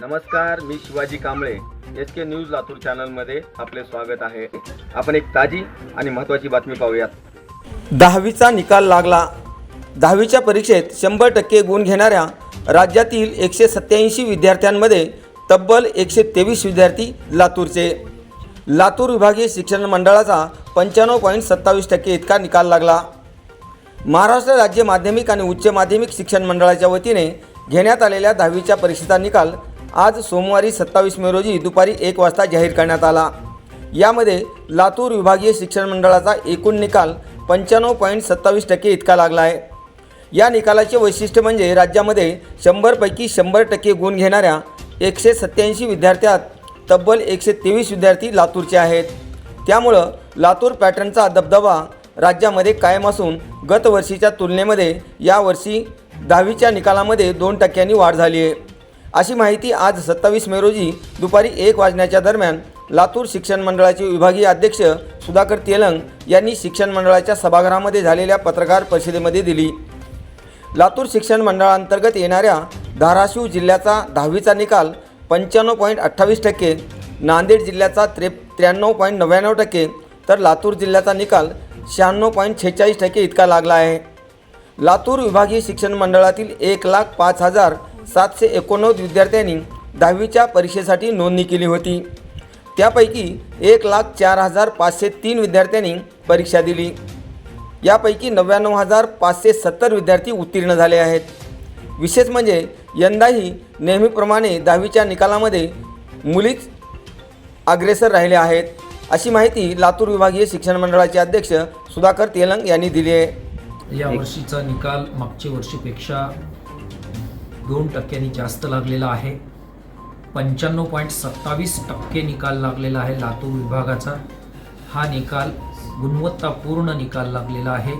नमस्कार मी Shivaji Kamble. S K news Latur चॅनलमध्ये आपले स्वागत आहे. आपण एक ताजी आणि महत्त्वाची बातमी पाहूयात. दहावीचा निकाल लागला. दहावीच्या परीक्षेत शंभर टक्के गुण घेणाऱ्या राज्यातील एकशे सत्याऐंशी विद्यार्थ्यांमध्ये तब्बल एकशे तेवीस विद्यार्थी लातूरचे. लातूर विभागीय शिक्षण मंडळाचा पंच्याण्णव पॉईंट सत्तावीस टक्के इतका निकाल लागला. महाराष्ट्र राज्य माध्यमिक आणि उच्च माध्यमिक शिक्षण मंडळाच्या वतीने घेण्यात आलेल्या दहावीच्या परीक्षेचा निकाल आज सोमवारी सत्तावीस मे रोजी दुपारी एक वाजता जाहीर करण्यात आला. यामध्ये लातूर विभागीय शिक्षण मंडळाचा एकूण निकाल पंच्याण्णव पॉईंट सत्तावीस टक्के इतका लागला आहे. या निकालाचे वैशिष्ट्य म्हणजे राज्यामध्ये शंभरपैकी शंभर टक्के गुण घेणाऱ्या एकशे सत्त्याऐंशी विद्यार्थ्यात तब्बल एकशे तेवीस विद्यार्थी लातूरचे आहेत. त्यामुळं लातूर पॅटर्नचा दबदबा राज्यामध्ये कायम असून गतवर्षीच्या तुलनेमध्ये यावर्षी दहावीच्या निकालामध्ये दोन टक्क्यांनी वाढ झाली आहे. अशी माहिती आज सत्तावीस मे रोजी दुपारी एक वाजण्याच्या दरम्यान लातूर शिक्षण मंडळाचे विभागीय अध्यक्ष सुधाकर तेलंग यांनी शिक्षण मंडळाच्या सभागृहामध्ये झालेल्या पत्रकार परिषदेमध्ये दिली. लातूर शिक्षण मंडळांतर्गत येणाऱ्या धाराशिव जिल्ह्याचा दहावीचा निकाल पंच्याण्णव पॉईंट अठ्ठावीस टक्के नांदेड जिल्ह्याचा त्रे त्र्याण्णव पॉईंट नव्याण्णव टक्के तर लातूर जिल्ह्याचा निकाल शहाण्णव पॉईंट छेचाळीस टक्के इतका लागला आहे. लातूर विभागीय शिक्षण मंडळातील एक लाख पाच हजार सातशे एकोणनव्वद विद्यार्थ्यांनी दहावीच्या परीक्षेसाठी नोंदणी केली होती. त्यापैकी एक लाख चार हजार पाचशे तीन विद्यार्थ्यांनी परीक्षा दिली. यापैकी नव्याण्णव हजार पाचशे सत्तर विद्यार्थी उत्तीर्ण झाले आहेत. विशेष म्हणजे यंदाही नेहमीप्रमाणे दहावीच्या निकालामध्ये मुलीच अग्रेसर राहिले आहेत. अशी माहिती लातूर विभागीय शिक्षण मंडळाचे अध्यक्ष सुधाकर तेलंग यांनी दिली आहे. या वर्षीचा निकाल मागच्या वर्षीपेक्षा दोन टक्क्यांनी जास्त लागलेला आहे. पंच्याण्णव पॉईंट सत्तावीस टक्के निकाल लागलेला आहे लातूर विभागाचा. हा निकाल गुणवत्तापूर्ण निकाल लागलेला आहे.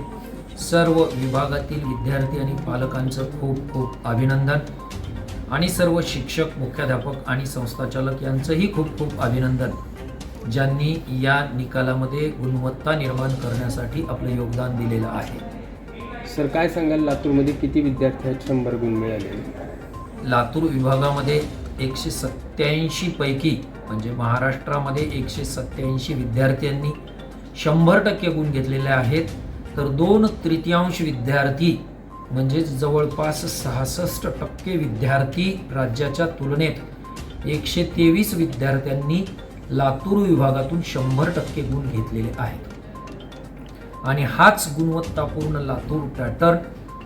सर्व विभागातील विद्यार्थी आणि पालकांचं खूप खूप अभिनंदन. आणि सर्व शिक्षक मुख्याध्यापक आणि संस्थाचालक यांचंही खूप खूप अभिनंदन. ज्यांनी या निकालामध्ये गुणवत्ता निर्माण करण्यासाठी आपलं योगदान दिलेलं आहे. सर काय सांगाल? लातूरमध्ये किती विद्यार्थी आहेत? शंभर गुण मिळाले. लातूर विभागामध्ये एकशे सत्याऐंशी पैकी म्हणजे महाराष्ट्रामध्ये एकशे सत्याऐंशी विद्यार्थ्यांनी शंभर टक्के गुण घेतलेले आहेत. तर दोन तृतीयांश विद्यार्थी म्हणजेच जवळपास सहासष्ट टक्के विद्यार्थी राज्याच्या तुलनेत एकशे तेवीस विद्यार्थ्यांनी लातूर विभागातून शंभर टक्के गुण घेतलेले आहेत. आणि हाच गुणवत्तापूर्ण लातूर पॅटर्न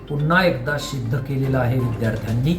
पुन्हा एकदा सिद्ध केलेला आहे विद्यार्थ्यांनी.